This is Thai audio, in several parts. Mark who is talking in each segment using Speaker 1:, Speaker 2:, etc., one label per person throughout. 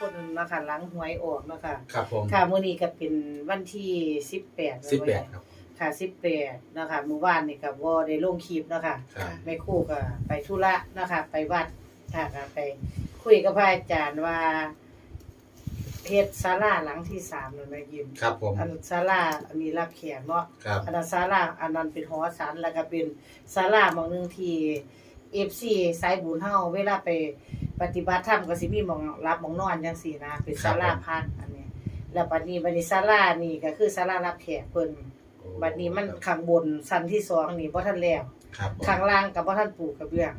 Speaker 1: คนนะคะหลังหวยออกนะคะ
Speaker 2: ครับผม
Speaker 1: ค่ะมื้อนี้ก็เป็นวันที่18
Speaker 2: สิบแปดครับ
Speaker 1: ค่ะ18นะคะเมื่อวานนี่ก็บ่ได้ลงคลิปนะคะ
Speaker 2: ครับ
Speaker 1: แม่ครูก็ไปธุระนะคะ ไปวัดค่ะก็ไป คุยกับพระอาจารย์ว่าเฮ็ดศาลาหลังที่3นั่นแม่ยิม
Speaker 2: ครับผม
Speaker 1: อันศาลาอันนี้รับแขกเนาะ
Speaker 2: ครับ
Speaker 1: อันนั้นศาลาอันนั้นเป็นหอศาลแล้วก็เป็นศาลาหมองหนึงที่ FC สายบุญเฮาเวลาไปปฏิบัติธรรมก็สิมีหมองรับหมองนอนจังซี่นะเป็นศาลาพักอันนี้ แล้วบัดนี้บัดนี้ศาลานี่ก็คือศาลารับแขกเพิ่นบัดนี้มันข้างบนชั้นที่สองนี่บ่ทันแล้ว
Speaker 2: ครับผม
Speaker 1: ข้างล่างก็บ่ทันปูกระเบื้อง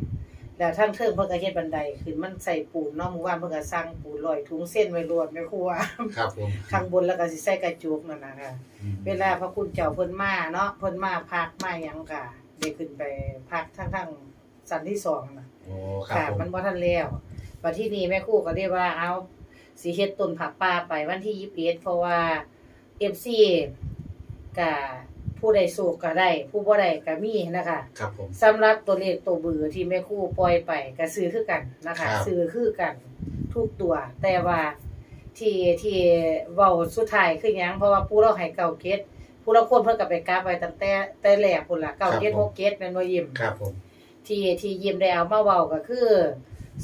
Speaker 1: แล้วทั้งเทิงเพิ่นก็เฮ็ดบันไดขึ้นมันใส่ปูนเนาะหมู่บ้านเพิ่นก็สร้างปูนลอยถุงเส้นไว้รวดแม่ครัว
Speaker 2: ครับผม
Speaker 1: ข้างบนแล้วก็สิใส่กระจุกนั่นน่ะค่ะ
Speaker 2: อืม
Speaker 1: เวลาพระคุณเจ้าเพิ่นมาเนาะเพิ่นมาพักมาหยังก็ได้ขึ้นไปพักทั้งทั้ง สันที่สองน่ะ
Speaker 2: โอ้ครับ
Speaker 1: ค่ะ
Speaker 2: ผม
Speaker 1: มันบ่ทันแล้วบัดที่นี้แม่ครูก็เรียกว่าเอาสิเฮ็ดต้นผักป่าไปวันที่21เพราะว่า FC ก็ผู้ใดสูกก็ได้ ผู้บ่ได้ก็มีนะคะ
Speaker 2: ครับผม
Speaker 1: สำหรับตัวเลขตัวเบือที่แม่ครูปล่อยไปก็ซื้อคือกันนะคะ
Speaker 2: ครับ
Speaker 1: ซื้อคือกันทุกตัว แต่ว่าที่ที่เว้าสุดท้ายคือหยังเพราะว่าผู้เราให้เก่าเกตผู้เราคนเพิ่นก็ไปกราฟไว้ตั้งแต่แต่แรกพุ่นล่ะเก่าเกต6เกตแม่นบ่ยิ้ม
Speaker 2: ครับผม
Speaker 1: ที่ที่ยิ้มได้เอามาเว้าก็คือ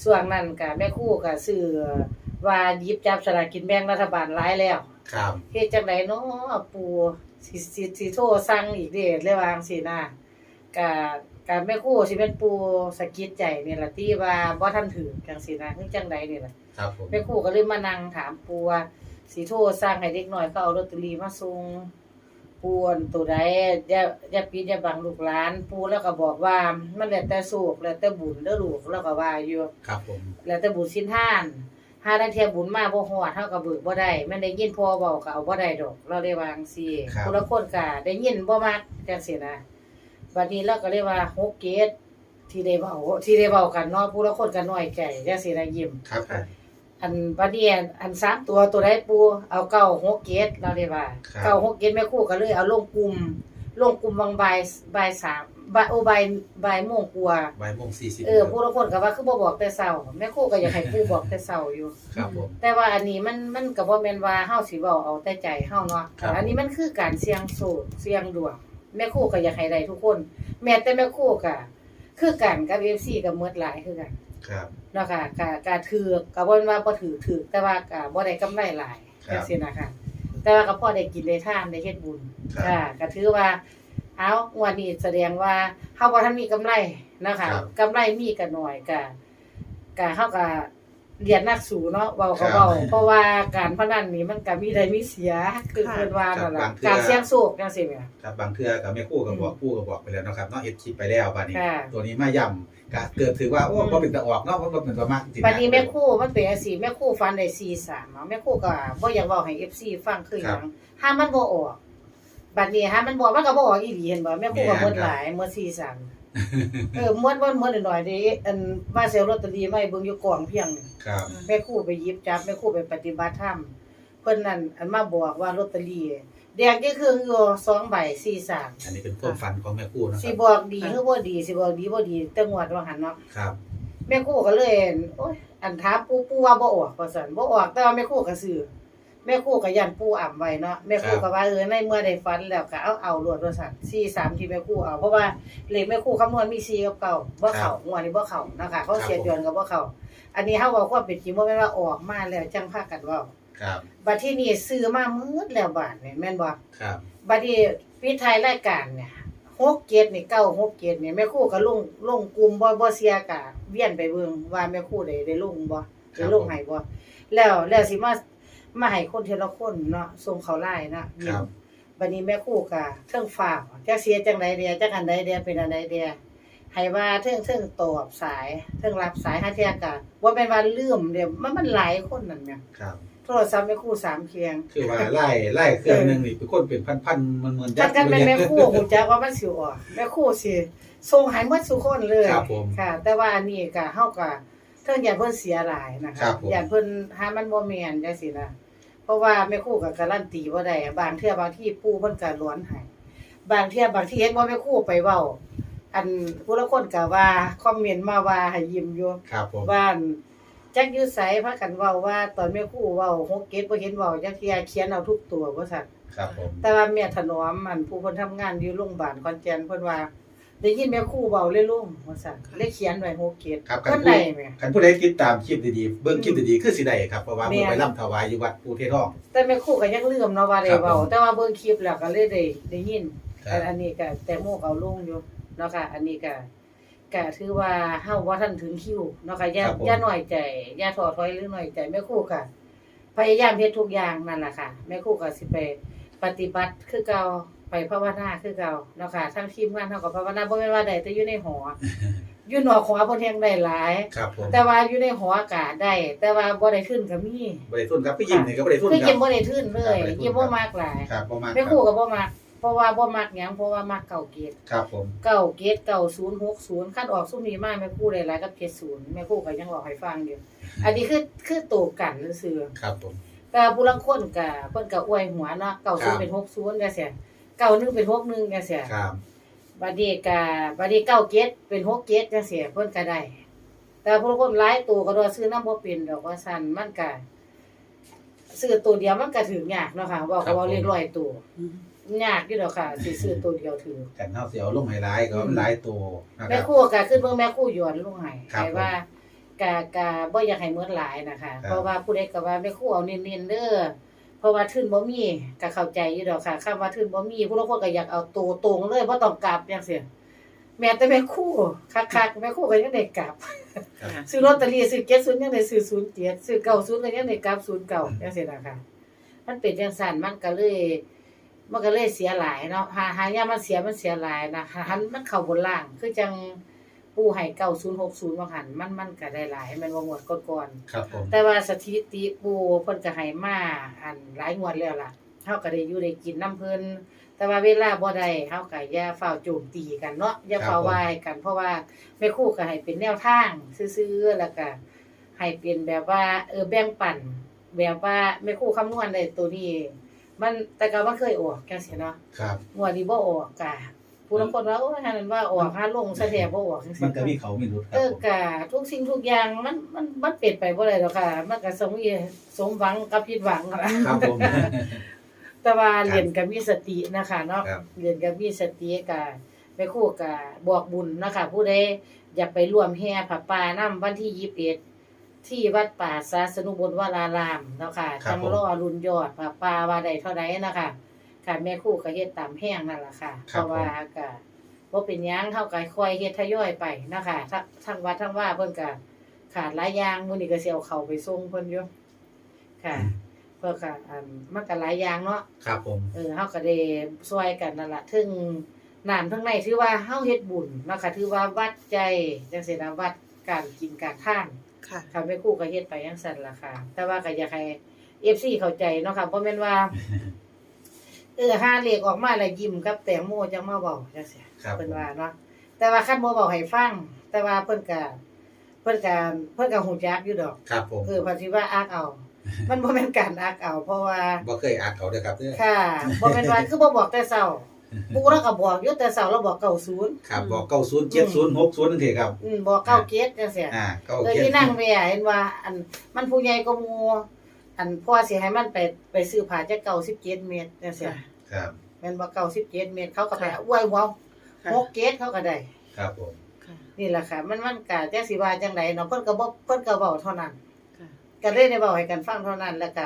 Speaker 1: ส่วนนั้นก็แม่ครูก็ซื้อว่าหยิบจับสลากกินแบ่งรัฐบาลหลายแล้ว
Speaker 2: ครับ
Speaker 1: เฮ็ดจังไดเนาะปู่สิสิสิโทรสั่งอีกเด้เลยว่าจังซี่นะก็ก็แม่ครูสิเป็นปู่สะกิดใจนี่ล่ะที่ว่าบ่ทันถึงจังซี่นะคือจังไดนี่ล่ะ
Speaker 2: ครับผม
Speaker 1: แม่ครูก็เลยมานั่งถามปู่ว่าสิโทรสั่งให้เด็กน้อยเขาเอาลอตเตอรี่มาส่ง ปู่อันตัวใดอย่าอย่าปิดอย่าบังลูกหลาน ปู่แล้วก็บอกว่ามันแล้วแต่โชคแล้วแต่บุญเด้อลูกแล้วก็ว่าอยู่
Speaker 2: ครับผม
Speaker 1: แล้วแต่บุญสินท่านหาได้เทียบุญมาบ่ฮอดเฮาก็เบิกบ่ได้แม่นได้ยินพ่อเว้าก็เอาบ่ได้ดอก เราได้วาจั่งซี่ผู้ละคนก็ได้ยินบ่มักจังซี่นะบัดนี้เราก็เลยว่า6เกตที่ได้เว้าที่ได้เว้ากันเนาะผู้ละคนก็น้อยใจจังซี่นะยิ้ม
Speaker 2: ครับผม
Speaker 1: อันบัดนี้อันอันสามตัวตัวใดปูเอาเก้าหกเกตเราได้ว่าเก้าหกเกตแม่ครู่ก็เลยเอาลงกลุ่มลงกลุ่มบางบ่ายบ่ายสามบ่ายโอบ่ายบ่ายโมงกว่า
Speaker 2: บ่ายโมงสี่สิบ
Speaker 1: เออผู้ละคนก็ว่าคือบ่บอกแต่เช้าแม่ครูก็อยากให้ผู้บอกแต่เช้าอยู่
Speaker 2: ครับผม
Speaker 1: แต่ว่าอันนี้มันมันก็บ่แม่นว่าเฮาสิเว้าเอาแต่ใจเฮาเนาะ
Speaker 2: ครับ
Speaker 1: อันนี้มันคือการเสี่ยงโชคเสี่ยงดวงแม่ครูก็อยากให้ได้ทุกคน แม้แต่แม่ครูก็คือกันกับ FC ก็หมดหลายคือกัน
Speaker 2: ครับ
Speaker 1: เนาะค่ะก็ก็ถือก็บ่แม่นว่าบ่ถือถือแต่ว่าก็บ่ได้กำไรหลาย
Speaker 2: ครับ
Speaker 1: จังซี่นะคะแต่ว่าก็พอได้กินได้ทานได้เฮ็ดบุญ
Speaker 2: ครับ
Speaker 1: ค่ะก็ถือว่าเอางวดนี้แสดงว่าเฮาบ่ทันมีกำไรนะคะ
Speaker 2: ครับ
Speaker 1: กำไรมีก็น้อยก็ก็เฮาก็ เรียนนักสู้เนาะเว้า
Speaker 2: ครั
Speaker 1: ก็
Speaker 2: บ
Speaker 1: เว้าเพราะว่าการพนันนี่มันก็มีได้มีเสียคือ
Speaker 3: ค่ะ
Speaker 1: เพิ่นว่านั่น
Speaker 2: ครั
Speaker 1: ล่ะ
Speaker 2: บบางเทื่อ
Speaker 1: การเสี่ยงโชคจังซี่แหม
Speaker 2: ครับบางเทื่อกับแม่ครู่ก็บอกปู่ก็บอกไปแล้วเนาะครับเนาะเฮ็ดคลิปไปแล้วบัดนี้
Speaker 1: ค่ะ
Speaker 2: ตัวนี้มาย่ำก็เกิดถือว่าโอ้
Speaker 1: อืม
Speaker 2: บ่เป็นตะออกเนาะบ่เป็นตะมากจริงๆ
Speaker 1: บัดนี้แม่ครูมันเป็นจังซี่แม่ครูฟันได้43เนาะแม่ครูก็บ่อยากเว้าให้ FC ฟังคือหยังถ้ามันบ่ออกบัดนี้ถ้ามันบ่มันก็บ่ออกอีหลีเห็นบ่แม่ครูก็หมดหลายหมด43 เออหมดหมดหมดหน่อยๆเด้อันว่าเซลลอตเตอรี่ไว้เบิ่งอยู่กองเพียงนี่
Speaker 2: ครับ
Speaker 1: แม่ครูไปหยิบจับแม่ครูไปปฏิบัติธรรมเพิ่นนั่นอันมาบอกว่าลอตเตอรี่แดงกี่ครึ่งอยู่2ใบ43
Speaker 2: อันนี้เป็นความฝันของแม่ครู่นะค
Speaker 1: สิ
Speaker 2: รับ
Speaker 1: บอกดีคือบ่ดีสิบอกดีบ่ดีแต่งวดว่าหันเนาะ
Speaker 2: ครับ
Speaker 1: แม่ครูก็เลย โอ๊ยอันถามปู่ปู่ว่าบ่ออกว่าซั่นบ่ออกแต่ว่าแม่ครูก็ซื้อ แม่ครูก็ยันปู่อ่ำไว้เนาะแม่ครูก็ว่าเออในเมื่อได้ฝันแล้วก็เอาเอารวดว่าซั่น43ที่แม่ครูเอาเพราะว่าเลขแม่ครูคำนวณมี4กับเก้าบ่เข้างวดนี้บ่เข้านะคะเขาเสียจวนก็บ่เข้าอันนี้เฮาเว้าความเป็นจริงบ่แม่นว่าออกมาแล้วจังพากันเว้า
Speaker 2: ครับ
Speaker 1: บัดที่นี่ซื้อมามืดแล้วบาดนี่แม่นบ่
Speaker 2: ครับ
Speaker 1: บัดนี้ปิดท้ายรายการเนี่ย6เกตนี่9 6เกตนี่แม่ครูก็ลงลงกลุ่มบ่บ่เสียกะเวียนไปเบิ่งว่าแม่ครูได้ได้ลงบ่ได้ลงให้บ่แล้วแล้วสิมา มาให้คนเทละคนเนาะส่งเขาไล่เนาะ
Speaker 2: ครับ
Speaker 1: บัดนี้แม่ครูก็เทิงฟ้าวจักเสียจังไดเดียจักอันใดเดียเป็นอันใดเดียให้ว่าเทิงเทิงตอบสายเทิงรับสายหาเที่ยก็บ่แม่นว่าลืมเด้มันมันหลายคนนั่นแหม
Speaker 2: ครับ
Speaker 1: โทรศัพท์แม่ครูสามเคียง
Speaker 2: คือว่าไล่ไล่เครื่องหนึงนี่เป็นคนเป็นพันๆมันๆ
Speaker 1: ถ้ากันเป็นแม่ครู่หูจักว่ามันสิออกแม่ครู่สิส่งให้หมดทุกคนเลย
Speaker 2: ครับผม
Speaker 1: ค่ะ แต่ว่าอันนี้ก็เฮาก็เทิงอย่าเพิ่นเสียหลายนะ
Speaker 2: ครั
Speaker 1: คะ
Speaker 2: บผม
Speaker 1: อย่าเพิ่นหามันบ่แม่นจังซี่นะ เพราะว่าแม่ครู่ก็การันตีบ่ได้อะบางเทื่อบางที่ปู่เพิ่นก็ล้วนให้บางเทื่อบางที่เห็นว่าแม่ครู่ไปเว้า อันผู้ละคนก็ว่าคอมเมนต์มาว่าให้ยิ้มอยู่
Speaker 2: ครับผม
Speaker 1: ว่าอันจักอยู่ไสพากันเว้าว่าตอนแม่ครูเว้าฮกเก็ตบ่เห็นเว้าจักเที่ยเขียนเอาทุกตัวว่าซั่น
Speaker 2: ครับผม
Speaker 1: แต่ว่าแม่ถนอมอันผู้เพิ่นทำงานอยู่โรงพยาบาลขอนแก่นเพิ่นว่า ได้ยินแม่ครูเว้าเลยลุงว่าซั่นเลยเขียนไว้ฮกเก็ต
Speaker 2: ครับคั
Speaker 1: เพิ่
Speaker 2: น
Speaker 1: น
Speaker 2: ผู้
Speaker 1: ได้แหม
Speaker 2: คันผู้ใดติดตามคลิปดีๆเบิ่งคลิปดีๆคือสิได้ครับเพราะว่า
Speaker 1: แม่
Speaker 2: เพิ่นไปร่ำถวายอยู่วัดปูเททอง
Speaker 1: แต่แม่ครูก็ยังลืมเนาะว่าได้
Speaker 2: ครับ
Speaker 1: เว้า
Speaker 2: ผม
Speaker 1: แต่ว่าเบิ่งคลิปแล้วก็เลยได้ได้ยิน
Speaker 2: ครั
Speaker 1: อั
Speaker 2: บ
Speaker 1: นอันนี้ก็แตงโมก็เอาลงอยู่เนาะค่ะ อันนี้ก็ก็ถือว่าเฮาบ่ทันถึงคิวเนาะค่ะอย่า
Speaker 2: ครับผม
Speaker 1: อย่าน้อยใจอย่าท้อถอยหรือน้อยใจแม่ครูก็พยายามเฮ็ดทุกอย่างนั่นล่ะค่ะแม่ครูก็สิไปปฏิบัติคือเก่า ไปภาวนาคือเก่าเนาะค่ะทั้งทีมงานเฮาก็ภาวนาบ่แม่นว่าได้แต่อยู่ในหอ อยู่นอกหอเพิ่นแฮงได้หลาย
Speaker 2: ครับผม
Speaker 1: แต่ว่าอยู่ในหอก็ได้ แต่ว่าบ่ได้ขึ้นก็มี
Speaker 2: บ่ได้ทุนครับพี่ยิ้มนี่ก็บ่ได้ทุน
Speaker 1: คือ
Speaker 2: ครั
Speaker 1: เก็
Speaker 2: บ บ
Speaker 1: บ่ได้ขึ้นเลย
Speaker 2: ครับบ่ได้ทุน
Speaker 1: เก็บบ่มากหลาย
Speaker 2: ครับบ่มาก
Speaker 1: แม่ครูก็บ่มักเพราะว่าบ่มักหยังเพราะว่ามักเก่าเกต
Speaker 2: ครับผม
Speaker 1: เก่าเกตเก่า060คันออกซุมนี้มาแม่ครูได้หลายกับ70แม่ครูก็ยังบอกให้ฟังอยู่อันนี้คือคือโตกันซื่อ
Speaker 2: ครับผม
Speaker 1: ๆแต่ผู้ลางคนก็เพิ่นก็อวยหัวเนาะ
Speaker 2: ครับ
Speaker 1: 90เป็น60จังซี่ 91เป็น61จังซี่
Speaker 2: ครับ
Speaker 1: บัดนี้ก็บัดนี้9เกตเป็น6เกตจังซี่เพิ่นก็ได้ แต่ผู้ลางคนหลายตัวก็ดอซื้อนำบ่เป็นดอกว่าซั่นมันก็ซื้อตัวเดียวมันก็ถึงยากเนาะค่ะบอกว่าเรียกร้อยตัวยากอยู่ดอกค่ะสิซื้อตัวเดียวถือ
Speaker 2: กันเฮาสิเอาลงให้หลายก็มันหลายตัวนะค
Speaker 1: แม่
Speaker 2: รับ
Speaker 1: ครู่ก็ขึ้นเบิ่งแม่ครู่หยวนลงให้
Speaker 2: ครับ
Speaker 1: ให้ว่ากะกะบ่อยากให้เหมือนหลายนะคะ
Speaker 2: ครับ
Speaker 1: เพราะว่าผู้ใดก็ว่าแม่ครู่เอาเน้นๆเด้อ เพราะว่าทุนบ่มีก็เข้าใจอยู่ดอกค่ะคำว่าทุนบ่มีผู้ลางคนก็อยากเอาตัวตรงเลยบ่ต้องกลับจังซี่แม้แต่แม่ครู่คักๆแม่ครู่ก็ยังได้กลับ
Speaker 2: ครับ
Speaker 1: ซื้อลอตเตอรี่ซื้อ70ยังได้ซื้อ07ซื้อ90ก็ยังได้กลับ09จังซี่นะคะมันเป็นจังซั่นมันก็เลยมันก็เลยเสียหลายเนาะหาหายามมันเสียมันเสียหลายนะหันมันเข้าบนล่างคือจัง ปูให้9060ว่าหันมันมันก็ได้หลายแมันบ่งวดก่อน
Speaker 2: ครับผม
Speaker 1: ๆแต่ว่าสถิติปูเพิ่นก็ให้มาอันหลายงวดแล้วล่ะเฮาก็ได้อยู่ได้กินน้ำเพิ่นแต่ว่าเวลาบ่ได้เฮาก็อย่าเฝ้าวโจมตีกันเนาะอย่าเฝ้าวายกัน เพราะว่าแม่ครูก็ให้เป็นแนวทางซื่อๆแล้วก็ให้เป็นแบบว่า เออแบ่งปันแบบว่าแม่ครูคำนวณได้ตัวนี้ มันแต่ก็มันเคยออกจังซี่เนาะ
Speaker 2: ครับ
Speaker 1: งวดนี้บ่ออกกะ ผู้ลางคนว่าโอ้ยอันนั้นว่าออกหาลงซะแท้บ่ออกจังซี่
Speaker 2: มันก็มีเขามีรุดครั
Speaker 1: เอบอกะทุกสิ่งทุกอย่างมันมันมันเป็นไปบ่ได้หรอกค่ะ มันก็สมมีสมหวังกับผิดหวังล่ะ
Speaker 2: ครับผม
Speaker 1: แต่ว่าเรียนก็มีสตินะคะเนาะ
Speaker 2: ครับ
Speaker 1: เรียนก็มีสติก็ไปคู่ก็บอกบุญนะคะผู้ใดอยากไปร่วมแห่ผ้าป่านํวันที่21ที่วัดป่าศาสนุบลวรารามเนาะค่ะ
Speaker 2: ครับ
Speaker 1: จัง
Speaker 2: ผม
Speaker 1: รอรุ่นยอดผ้าป่าว่าได้เท่าใดนะคะ ค่ะแม่ครู่ก็เฮ็ดตามแห้งนั่นล่ะค่ะ เพ
Speaker 2: ครับ
Speaker 1: ราะว่าก็บ่เป็นหยังเฮาก็ค่อยเฮ็ดทยอยไปนะคะทั้งทั้งวัดทั้งว่าเพิ่นก็ขาดหลายอย่างมื้อนี้ก็สิเอาเข้าไปส่งเพิ่นอยู่ค่ะ เพื่อก็อันมันก็หลายอย่างเนาะ
Speaker 2: ครับผม
Speaker 1: เออเฮาก็ได้ช่วยกันนั่นล่ะถึงน้ำทั้งในถือว่าเฮาเฮ็ดบุญเนาะค่ะถือว่าวัดใจจังซี่นะวัดการกินการทาน
Speaker 3: ค่ะ
Speaker 1: ค่ะแม่ครู่ก็เฮ็ดไปจังซั่นล่ะค่ะ แต่ว่าก็อยากให้ FC เข้าใจเนาะค่ะบ่แม่นว่า เออหาเลขออกมาแล้วยิ้มกับแตงโมจังมาเว้าจังซี่
Speaker 2: ครับผ
Speaker 1: เพิ่น
Speaker 2: ม
Speaker 1: ว่าเนาะแต่ว่าคันบ่เว้าให้ฟัง แต่ว่าเพิ่นก็เพิ่นก็เพิ่นก็ฮู้จักอยู่ดอก
Speaker 2: ครับผม
Speaker 1: เออเพิ่นสิว่าอักเอา มันบ่แม่นการอักเอา เพราะว่า
Speaker 2: บ่เคยอ่านเขาเด้อครับเด้อ
Speaker 1: ค่ะบ่แม่นว่าคือบ่บอกแต่เช้าปู่เราก็บอกอยู่แต่เช้าเราบอก90
Speaker 2: ครับบอก90 70 60นั่นเถอะครับ
Speaker 1: อืมบอก97จังซี่
Speaker 2: อ่าก็โอ
Speaker 1: เออ
Speaker 2: เค
Speaker 1: ที่นั่งแว่เห็นว่าอันมันผู้ใหญ่ก็หมู่อันพ่อสิให้มันไปไปซื้อผ้าจัก97เมตรจังซี่
Speaker 2: ครับ
Speaker 1: แม่นบ่97เมตรเขาก็ไป
Speaker 3: ค่ะ
Speaker 1: อวยหัว
Speaker 3: ค่ะ
Speaker 1: 6เกตเขาก็ได้
Speaker 2: ครับผม
Speaker 3: ค่ะ
Speaker 1: นี่แหละค่ะมันมันก็จักสิว่าจังไดเนาะเพิ่นก็บ่เพิ่นก็เว้าเท่านั้น
Speaker 3: ค่ะ
Speaker 1: ก็เลยได้เว้าให้กันฟังเท่านั้นแล้วก็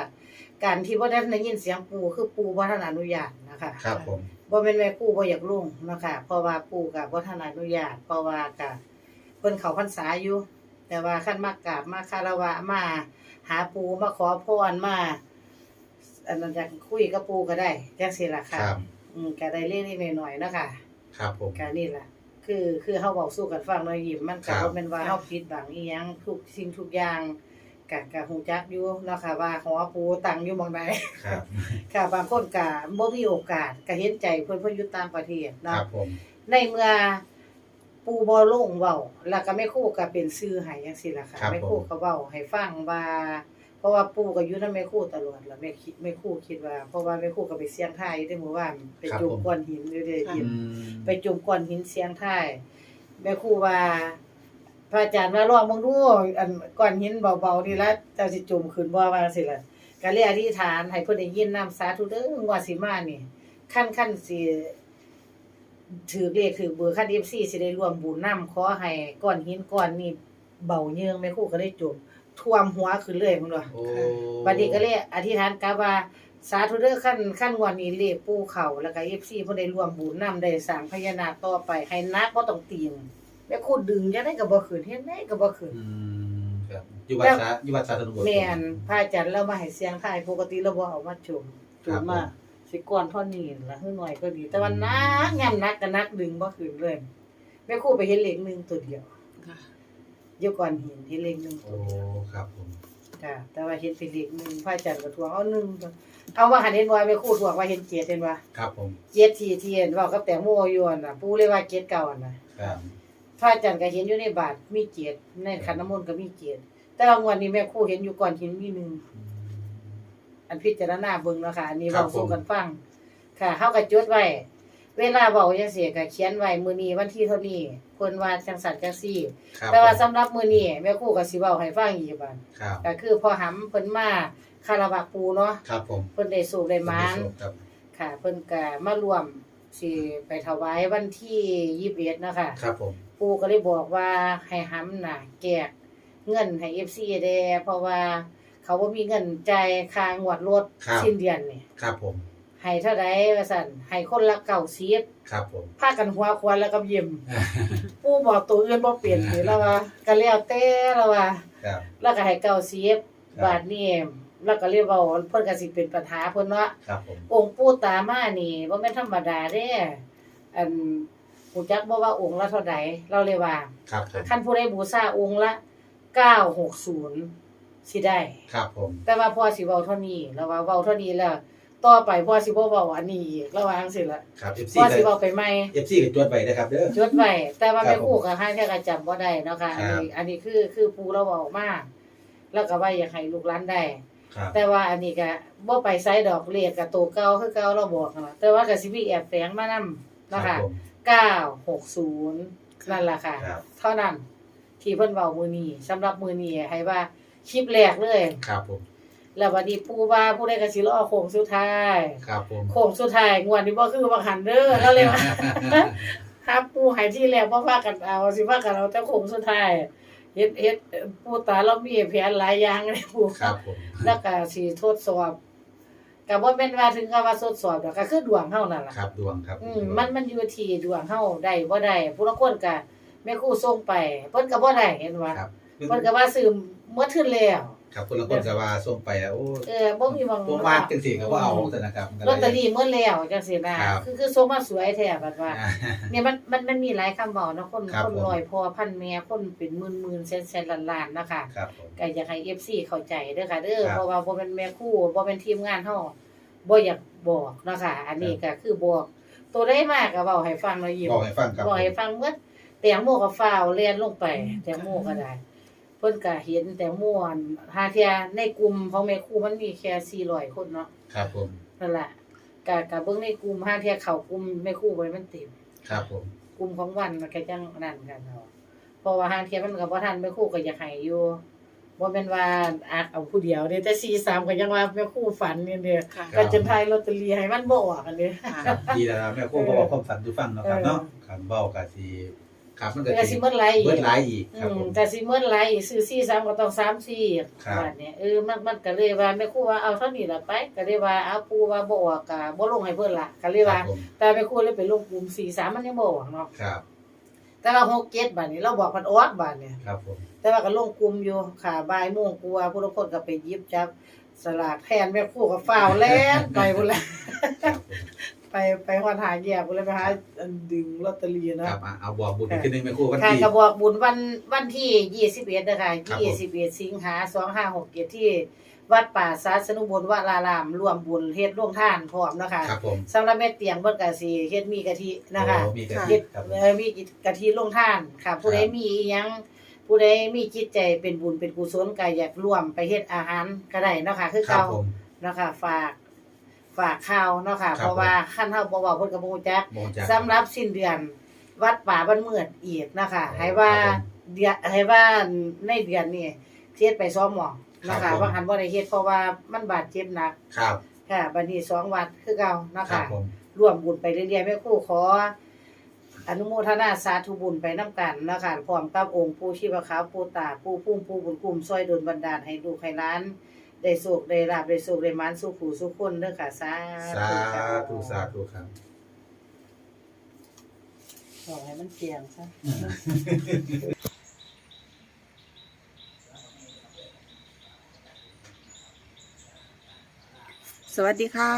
Speaker 1: การที่บ่ได้ได้ยินเสียงปู่คือปู่บ่ทันอนุญาตนะคะ
Speaker 2: ครับผม
Speaker 1: บ่แม่นแม่ปู่บ่อยากลงเนาะค่ะเพราะว่าปู่ก็บ่ทันอนุญาต เพราะว่าก็เพิ่นเข้าพรรษาอยู่ แต่ว่าคันมากราบมาคารวะมา หาปู่มาขอพรมา อันนั้นอยากคุยกับปู่ก็ได้จังซี่ล่ะ
Speaker 2: ค
Speaker 1: ค่ะ
Speaker 2: รับ
Speaker 1: อืมก็ได้เล็กๆน้อยๆเนาะค่ะ
Speaker 2: ครับผม
Speaker 1: ก็นี่ล่ะ คือคือเฮาเว้าสู้กันฟังเนาะยิ้มมัน
Speaker 2: ครั
Speaker 1: ก็
Speaker 2: บ
Speaker 1: บ่แม่นว่าเฮาผิดบังอีหยังทุกสิ่งทุกอย่างก็ก็ฮู้จักอยู่เนาะค่ะว่าหอปูตั้งอยู่หม่องใด
Speaker 2: ครับ
Speaker 1: ค่ะบางคนก็บ่มีโอกาสก็เห็นใจเพิ่นเพิ่นอยู่ต่างประเทศ
Speaker 2: ค
Speaker 1: เนาะ
Speaker 2: รับผม
Speaker 1: ในเมื่อปูบ่ลงเว้าแล้วก็แม่ครูก็เป็นสื่อให้จังซี่ล่ะค่ะ
Speaker 2: ครับ
Speaker 1: แม่ครูก็เว้าให้ฟังว่า เพราะว่าปู่ก็อยู่นำแม่ครูตลอดแล้วแม่คิดแม่ครูคิดว่า เพราะว่าแม่ครูก็ไปเสี่ยงทายอยู่ในหมู่บ้านไปจุ่มก้อนหินอยู่เด้
Speaker 3: ค่ะ
Speaker 1: ยิ้ม
Speaker 2: อืม
Speaker 1: ไปจุ่มก้อนหินเสียงท้ายแม่ครูว่า พระอาจารย์ว่าลองเบิ่งดูอันก้อนหินเบาๆนี่ละเจ้าสิจมขึ้นบ่ว่าสิล่ะก็เลยอธิษฐานให้เพิ่นได้ยินนำสาธุเด้องวดสิมานี่ขั้นขั้นสิถือเลขถือเบอร์ขั้น FC สิได้ร่วมบุญนํขอให้ก้อนหินก้อนนี้เบาเยิงแม่ครูก็ได้จม ท่วมหัวขึ้นเลยพุ่นว่า
Speaker 2: โอ้
Speaker 1: บัดนี้ก็เลยอธิษฐานกลับว่าสาธุเด้อขั้นขั้นงวันนี้เลขปูเขาแล้วก็ FC เพิ่นได้ร่วมบุญนำได้สร้างพญานาคต่อไปให้นักบ่ต้องตีนแม่ครูดึงจังได๋ก็บ่ขึ้นเฮ็ดได้ก็บ่ขึ้น
Speaker 2: อืมครับอยู่วัดสาอยู่วัดสาธารณบุตร
Speaker 1: แม่นพระอาจารย์เรามาให้เสียงทายปกติเราบ่เอามาชมช
Speaker 2: ครั
Speaker 1: ม
Speaker 2: บ
Speaker 1: มาสิก่อนเท่านี้ล่ะคือหน่อยก็ดี แต่ว่านักยามนักก็นักดึงบ่ขึ้นเลยแม่ครูไปเห็นเลขหนึ่งตัวเดียว
Speaker 3: ค่ะ
Speaker 1: อยู่ก่อนเห็นเห็นเลขหนึ่ง
Speaker 2: โอ้ครับผม
Speaker 1: ค่ะแต่ว่าเห็นเป็นเลขหนึ่งพระอาจารย์ก็ทวงเอาหนึ่งเอาว่าหันเห็นบ่แม่ครูทวงว่าเห็นเจ็ดเห็นบ่
Speaker 2: ครับผม
Speaker 1: เจ็ดทีเทียนเว้ากับแตงโมอยู่นั่นน่ะปู่เลยว่าเจ็ดเก่าอันน่ะ
Speaker 2: ครับ
Speaker 1: พระอาจารย์ก็เห็นอยู่ในบาทมีเจ็ดในขันน้ำมนต์ก็มีเจ็ดแต่ว่างวดนี้แม่ครูเห็นอยู่ก่อนเห็นมีหนึ่งอันพิจารณาเบิ่งเนาะค่ะอันนี้
Speaker 2: ครั
Speaker 1: เว้า
Speaker 2: บผม
Speaker 1: สู่กันฟังค่ะเฮาก็จดไว้ เวลาเว้าจังซี่ก็เขียนไว้มื้อนี้วันที่เท่านี้เพิ่นว่าจังซั่นจังซี่
Speaker 2: ครับ
Speaker 1: แต่ว่าสำหรับมื้อนี้แม่ครูก็สิเว้าให้ฟังอีกบัด
Speaker 2: ครับ
Speaker 1: ก็คือพอหำเพิ่นมาคารวะปูเนาะ
Speaker 2: ครับผม
Speaker 1: เพิ่นได้สูบได้หมาน
Speaker 2: ครับ
Speaker 1: ค่ะ เพิ่นก็มารวมสิไปถวายวันที่21เนาะค่ะ
Speaker 2: ครับผม
Speaker 1: ปูก็เลยบอกว่าให้หำน่ะแจกเงินให้ FC แด่เพราะว่าเขาบ่มีเงินจ่ายค่างวดรถสิ้นเดือนนี่
Speaker 2: ครับผม
Speaker 1: ให้เท่าใดว่าซั่นให้คนละ90
Speaker 2: ครับผม
Speaker 1: พากันหัวควนแล้วก็ยิ้มปู่บอกตัวอื่นบ่เปลี่ยนนี่แล้วว่าก็แล้วแต่แล้วว่า
Speaker 2: ครับ
Speaker 1: แล้วก็ให้90บาทนี่แล้วก็เรียกว่าเพิ่นก็สิเป็นปัญหาเพิ่นเนาะ
Speaker 2: ครับผม
Speaker 1: องค์ปู่ตามานี่บ่แม่นธรรมดาเด้อันรู้จักบ่ว่าองค์ละเท่าใดเราเลยว่า
Speaker 2: ครับผม
Speaker 1: คันผู้ใดบูชาองค์ละ 960สิได้
Speaker 2: ครับผม
Speaker 1: แต่ว่าพ่อสิเว้าเท่านี้แล้วว่าเว้าเท่านี้แล้ว ต่อไปพ่อสิบ่เว้าอันนี้อีกระวังสิล่ะ
Speaker 2: ครับ FC
Speaker 1: พ่อสิ
Speaker 2: ก็
Speaker 1: เว้าไปใหม่
Speaker 2: FC ก็จดไว้นะครับเด้อ
Speaker 1: จดไว้แต่ว่า
Speaker 2: ครั
Speaker 1: แม่
Speaker 2: บ
Speaker 1: ครูก็ให้แค่ก็จำบ่ได้เนาะค่ะอัน
Speaker 2: ครับ
Speaker 1: นี้อันนี้คือคือปูเราเว้ามาแล้วก็ว่าอยากให้ลูกหลานได้
Speaker 2: ครับ
Speaker 1: แต่ว่าอันนี้ก็บ่ไปไสดอกเลขก็ตัวเก่าคือเก่าเราบอกนั่นล่ะแต่ว่าก็สิมีแอบแฝงมานำ
Speaker 2: ครั
Speaker 1: นะ
Speaker 2: บ
Speaker 1: คะ
Speaker 2: ผม
Speaker 1: 960นั่นล่ะค่ะ
Speaker 2: ครับ
Speaker 1: เท่านั้นที่เพิ่นเว้ามื้อนี้สำหรับมื้อนี้ให้ว่าคลิปแรกเลย
Speaker 2: ครับผม
Speaker 1: แล้ววันนี้ปูว่าผู้ใดก็สิรอโค้งสุดท้าย
Speaker 2: ครับผม
Speaker 1: โค้งสุดท้ายงวดนี้บ่คือว่าหันเด้อแล้วเลยว่าครับปูให้ที่แรกบ่ว่ากันเอาสิว่ากันเอาแต่โค้งสุดท้ายเฮ็ดเฮ็ดปูตาเรามีแผนหลายอย่างเลยปู
Speaker 2: ครับผม
Speaker 1: แล้วก็สิทดสอบก็บ่แม่นว่าถึงกับว่าทดสอบดอกก็คือดวงเฮานั่นล่ะ
Speaker 2: ครับดวงครับ
Speaker 1: อืมมันมันอยู่ที่ดวงเฮาได้บ่ได้ผู้ละคนก็แม่ครูส่งไปเพิ่นก็บ่ได้เห็นว่า
Speaker 2: ครับ
Speaker 1: เพิ่นก็ว่าซื้อหมดทุนแล้ว
Speaker 2: ครับคนละคนก็ว่าส่งไปแล้วโอ้
Speaker 1: เออบ่มีหวัง
Speaker 2: ผมว่าจังซี่ก็ว่าเอาแต่นะครับมันก็
Speaker 1: ลอตเตอรี่หมดแล้วจังซี่นะครับคือคือส่งมาสวยแท้บัดว่า
Speaker 2: อ่า
Speaker 1: เนี่ยมันมันมันมีหลายคำเว้าเนาะคน
Speaker 2: ครับ
Speaker 1: คน
Speaker 2: ผม
Speaker 1: ร้อยพอพันแม่คนเป็นหมื่นๆแสนๆล้านๆนะคะ
Speaker 2: ครับผม
Speaker 1: ก็อยากให้ FC เข้าใจเด้อค่ะเด้อ
Speaker 2: ครับ
Speaker 1: เพราะว่าบ่เป็นแม่ครูบ่เป็นทีมงานเฮาบ่อยากบอกเนาะค่ะอันนี้ก็คือบอกตัวได้มากก็เว้าให้ฟังเนาะยิ้ม
Speaker 2: บอกให้ฟังครับ
Speaker 1: บอกให้ฟังเมื่อแตงโมก็ฟ้าวเรียนลงไปแตงโมก็ได้เพิ่นก็เห็นแตงโมอันหาเที่ยในกลุ่มของแม่ครูมันมีแค่400คนเนาะ
Speaker 2: ครับผม
Speaker 1: นั่นล่ะก็ก็เบิ่งในกลุ่มหาเที่ยเข้ากลุ่มแม่ครูบ่ได้มันเต็ม
Speaker 2: ครับผม
Speaker 1: กลุ่มของวันมันก็จังนั่นกันเนาะเพราะว่าหาเที่ยมันก็บ่ทันแม่ครูก็อยากให้อยู่บ่แม่นว่าอักเอาผู้เดียวเด้แต่43ก็ยังว่าแม่ครูฝันนี่เด้อ
Speaker 3: ค่ะ
Speaker 1: ก็จนทายลอตเตอรี่ให้มันบ่ออกกันเด้อ
Speaker 3: ค่ะ
Speaker 2: ดีแล้วนะแม่ครูก็บอกความฝันทุกฟังเนาะครับ
Speaker 1: เออ
Speaker 2: เนาะคันเว้าก็สิ ครับมันก็
Speaker 1: ก็สิหมดหลายอีก
Speaker 2: เบิดหลายอีกครับ
Speaker 1: อื
Speaker 2: ผมม
Speaker 1: แต่สิเมื่อไรซื้อซี่ซ้ำก็ต้องซ้ำซี่
Speaker 2: ครับ
Speaker 1: บาดเนี่ยเออมันมันก็เลยว่าแม่ครูว่าเอาเท่านี้ล่ะไปก็เลยว่าเอาปูว่าบ่ออกก็บ่ลงให้เพิ่นล่ะก็เลย
Speaker 2: ค
Speaker 1: ว่า
Speaker 2: รับผม
Speaker 1: แต่แม่ครูเลยไปลงกลุ่ม4 3มันยังบ่ออกเนาะ
Speaker 2: ครับ
Speaker 1: แต่ว่า6 7บาดนี้เราบอกมันออกบาดเนี่ย
Speaker 2: ครับผม
Speaker 1: แต่ว่าก็ลงกลุ่มอยู่ค่ะบ่ายโมงกว่าผู้ทุกคนก็ไปหยิบจับสลากแทนแม่ครูก็ฟ้าวแล่นไปพุ่นละ
Speaker 2: ครับผม
Speaker 1: ไปไปฮอดหาแยกพุ่นเลยไปหาอันดึงลอตเตอรี่
Speaker 2: ค
Speaker 1: เนาะ
Speaker 2: รับอะเอาบอกบุญอีกทีหนึงแม่ครูวัน
Speaker 1: ค่ะ
Speaker 2: ที่
Speaker 1: กระบอกบุญวันวันที่21นะคะ
Speaker 2: ครับผม
Speaker 1: 21สิงหา2567ที่ วัดป่าสาสนุบลวรารามร่วมบุญเฮ็ดร่วงท่านพร้อมนะคะ
Speaker 2: ครับผม
Speaker 1: สำหรับแม่เตียงเพิ่นก็สิเฮ็ดมีกะทินะคะ
Speaker 2: โอ้มีกะทิ
Speaker 1: เฮ็ด
Speaker 2: ครับผม
Speaker 1: เอ่อมีกะทิร่วงท่านค่ะ ผู้ใด
Speaker 2: ครับ
Speaker 1: มีอิหยังผู้ใดมีจิตใจเป็นบุญเป็นกุศลก็อยากร่วมไปเฮ็ดอาหารก็ได้เนาะค่ะคือ
Speaker 2: ครับ
Speaker 1: เก่า
Speaker 2: ผม
Speaker 1: เนาะค่ะฝาก ฝากข่าวเนาะค่ะ
Speaker 2: ครับ
Speaker 1: เพราะว่าคันเฮาบ่เว้าเพิ่นก็บ่รู้จัก
Speaker 2: โมงจาก
Speaker 1: สำหรับสิ้นเดือนวัดป่าบ้านเมือดอีกนะคะ
Speaker 2: อ๋อ
Speaker 1: ให้ว่า
Speaker 2: ครับผม
Speaker 1: เดือนให้ว่าในเดือนนี้เฮ็ดไป2หม่องนะคะว่าหันบ่ได้เฮ็ดเพราะว่ามันบาดเจ็บหนัก
Speaker 2: ครับ
Speaker 1: ค่ะบัดนี้สองวัดคือเก่านะ
Speaker 2: ครั
Speaker 1: คะ
Speaker 2: บผม
Speaker 1: ร่วมบุญไปเรื่อยๆแม่ครูขอ อนุโมทนาสาธุบุญไปนํกันนะคะพร้อมกับองค์ปู่ชีวขาวปู่ตาปู่พุ่มปู่บุญกุมช่วยดลบันดาลให้ลูกให้หล้าน ได้สุขได้ลาบได้สุขได้หมานสุขผู้สุขคนเด้อค่ะสา
Speaker 2: สา
Speaker 1: ธุค่ะ
Speaker 2: ธุสาธุครับ
Speaker 1: ขอให้มันเปลี่ยนซะ
Speaker 3: สวัสดีค่ะ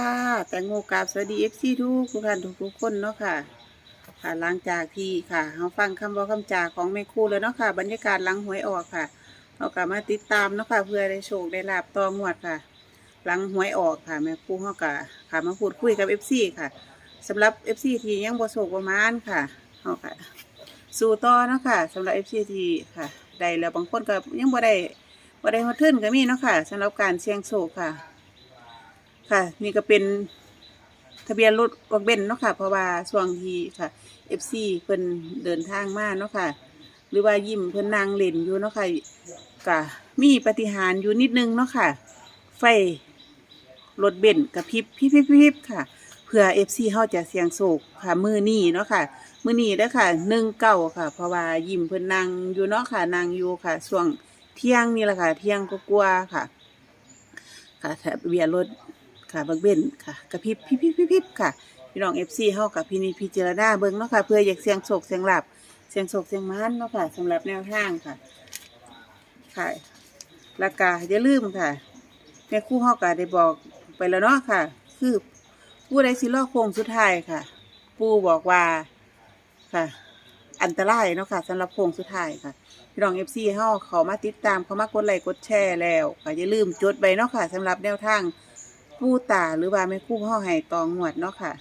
Speaker 3: แตงโมกราบสวัสดีเอฟซีทุกทุกท่านทุกทุกๆคนเนาะค่ะค่ะหลังจากที่ค่ะเราฟังคำเว่าคำจาของแม่ครูแล้วเนาะค่ะ บรรยากาศหลังหวยออกค่ะ เรากลับมาติดตามเนาะค่ะเพื่อได้โชคได้ลาบต่องวดค่ะ หลังหวยออกค่ะแม่ครูเขากะค่ะมาพูดคุยกับเอฟซีค่ะสำหรับเอฟซีที่ยังบ่โศกประมาณค่ะเขาค่ะสู่ต่อเนาะค่ะสำหรับเอฟซีที่ค่ะได้แล้วบางคนก็ยังบ่ได้บ่ได้ฮอดทึนก็มีเนาะค่ะสำหรับการเสี่ยงโชคค่ะ ค่ะ นี่ก็เป็นทะเบียนรถวักเบนเนาะค่ะ เพราะว่าช่วงที่ค่ะ FC เพิ่นเดินทางมาเนาะค่ะ หรือว่ายิ้มเพิ่นนางเล่นอยู่เนาะค่ะก็มีปฏิหารอยู่นิดนึงเนาะค่ะ ไฟรถเบนซ์กับพริบพริบพริบพริบค่ะ เพื่อ FC เฮาจะเสียงโศกค่ะ มือนี้เนาะค่ะ มือนี้เด้อค่ะหนึ่งเก้าค่ะ เพราะว่ายิ้มเพิ่นนางอยู่เนาะค่ะนางอยู่ค่ะ ช่วงเที่ยงนี่แหละค่ะ เที่ยงก็กลัวาๆค่ะ ค่ะทะเบียนรถค่ะเบิกเบนค่ะกระพริบพริบพริบพริบพริบค่ะ พี่น้องเอฟซีเฮากับพี่นิจพิจารณาเบิ่งเนาะค่ะ เพื่ออยากเสียงโศกเสียงหลับ สียงโศกเสียงมันเนาะค่ะสำหรับแนวทางค่ะ ค่ะแล้วก็อย่าลืมค่ะแม่คู่ฮาก็ได้บอกไปแล้วเนาะค่ะ คือผู้ใดสิรอโค้งสุดท้ายค่ะ ปูบอกว่าค่ะ อันตรายเนาะค่ะสำหรับโค้งสุดท้ายค่ะพี่น้องเอฟซีเฮาเขามาติดตามเขามากดไลค์กดแชร์แล้วก็อย่าลืมจดไว้เนาะค่ะสำหรับแนวทางผู้ตาหรือว่าแม่คู่พ่อให้ตองหวดเนาะค่ะ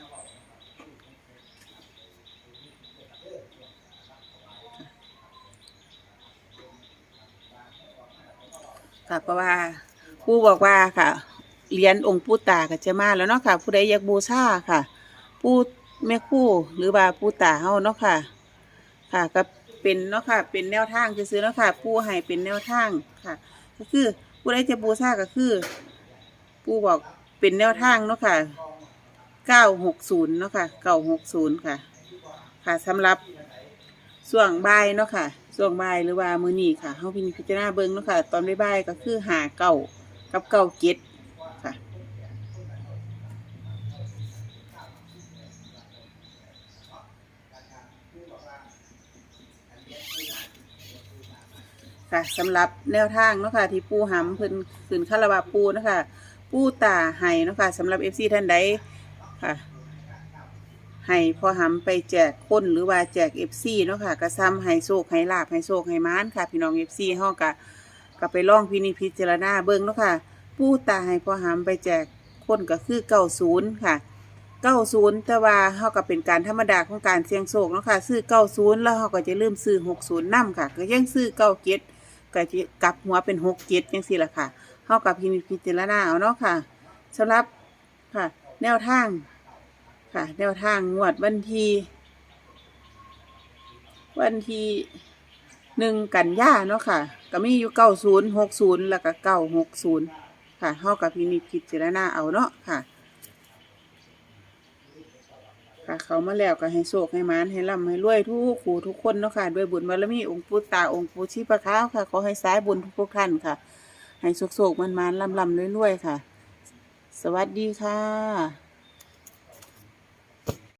Speaker 3: ค่ะ เพราะว่าผู้บอกว่าค่ะเหรียญองค์ปู่ตาก็จะมาแล้วเนาะค่ะ ผู้ใดอยากบูชาค่ะ ผู้แม่คู่หรือว่าปู่ตาเฮาเนาะค่ะ ค่ะก็เป็นเนาะค่ะ เป็นแนวทางจะซื้อเนาะค่ะ ผู้ให้เป็นแนวทางค่ะ ก็คือผู้ใดจะบูชาก็คือ ผู้บอกเป็นแนวทางเนาะค่ะ960เนาะค่ะ960ค่ะ ค่ะสำหรับส่วงบ่ายเนาะค่ะ ส่วงบ่ายหรือว่ามื้อนี้ค่ะเฮาพิพิจารณาเบิ่งเนาะค่ะ ตอนบ่ายๆก็คือหาเก้ากับเก้าเจ็ดค่ะค่ะสำหรับแนวทางเนาะค่ะที่ปูหำเพิ่นขึ้นคาราวาปูเนาะคะปูตาไห้เนาะค่ะสำหรับเอฟซีท่านใดค่ะ ให้พอหำไปแจกคนหรือว่าแจกเอฟซีเนาะค่ะกระซ้ำให้โชคให้ลาบให้โชคให้มานค่ะ พี่น้องเอฟซีเฮากะก็ไปล่องพินิจพิจารณาเบิ่งเนาะค่ะปู้ตาให้พอหำไปแจกคนก็คือเก้าศูนย์ค่ะเก้าศูนย์แต่ว่าเฮาก็เป็นการธรรมดาของการเสี่ยงโชคเนาะค่ะซื้อเก้าศูนย์แล้วเฮาก็จะลืมซื้อหกศูนย์นํค่ะ ก็ยังซื้อเก้าเจ็ดก็จะกลับหัวเป็นหกเจ็ดยังสี่ละค่ะเท่ากับพินิจพิจารณาเอาเนาะค่ะสำหรับค่ะ แนวทาง ค่ะแนวทางงวดวันที่วันที่หนึ่งกันยาเนาะค่ะ ก็มีอยู่เก้าศูนย์หกศูนย์แล้วก็เก้าหกศูนย์ค่ะเท่ากับพินิจพิจารณาเอาเนาะค่ะ ค่ะ เขามาแล้วก็ให้โชคให้มานให้ร่ำให้รวยทุกคู่ทุกคนเนาะค่ะ ด้วยบุญบารมีองค์ปู่ตาองค์ปู่ชีพะขาวค่ะ ขอให้สายบุญทุกท่านค่ะ ให้โชคๆมันๆร่ำๆรวยๆค่ะ สวัสดีค่ะ